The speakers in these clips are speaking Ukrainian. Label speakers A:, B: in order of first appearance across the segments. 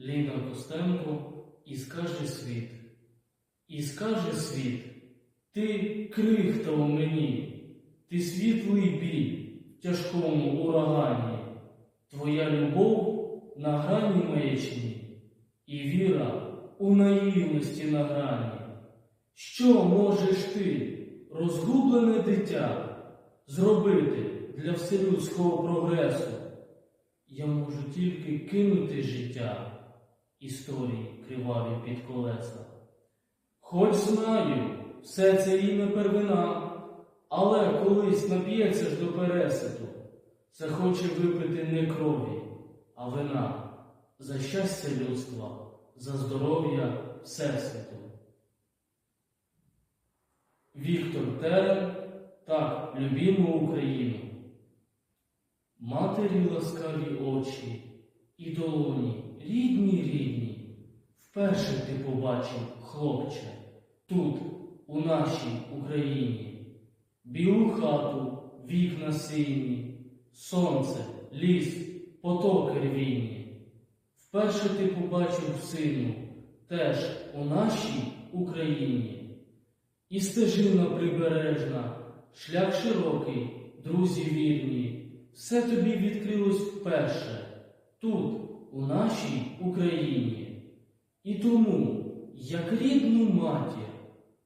A: Ліна Костенко і скаже світ. І скаже світ, ти крихта у мені, ти світлий біль в тяжкому урагані, твоя любов на грані маячні, і віра у наївності на грані. Що можеш ти, розгублене дитя, зробити для вселюдського прогресу? Я можу тільки кинути життя історії криваві під колеса. Хоч знаю, все це і не первина, але колись нап'ється ж до переситу, хоче випити не крові, а вина за щастя людства, за здоров'я Всесвіту. Віктор Терен, так, любімо Україну. Матері ласкаві очі і долоні, рідні, рідні, вперше ти побачив, хлопче, тут, у нашій Україні, білу хату, вікна сині, сонце, ліс, потоки рвійні. Вперше ти побачив сину, теж у нашій Україні. І стежина прибережна, шлях широкий, друзі вірні, все тобі відкрилось вперше, тут, у нашій Україні. І тому, як рідну матір,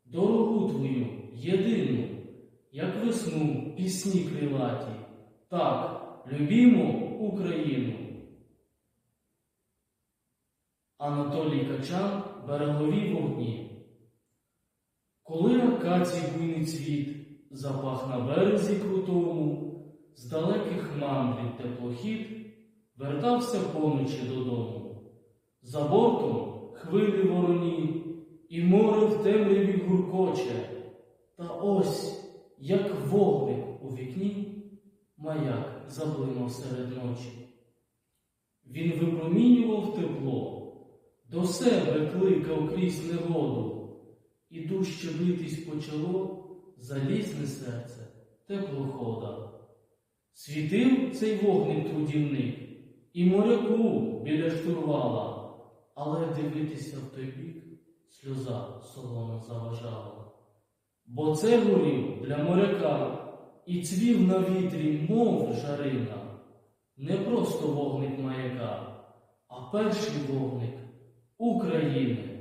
A: дорогу твою єдину, як весну пісні крилаті, так, любімо Україну. Анатолій Качан Берегові вогні. Коли акацій буйний цвіт запах на березі крутому, з далеких мандрів теплохід вертався поночі додому. За бортом хвилі вороні, і море в темряві гуркоче. Та ось, як вогник у вікні, маяк заблимав серед ночі. Він випромінював тепло, до себе кликав крізь негоду, і дужче битись почало залізне серце теплохода. Світив цей вогник трудівник і моряку біля штурвала, але дивитися в той бік сльоза солоно заважала. Бо це горів для моряка і цвів на вітрі, мов жарина, не просто вогник маяка, а перший вогник України.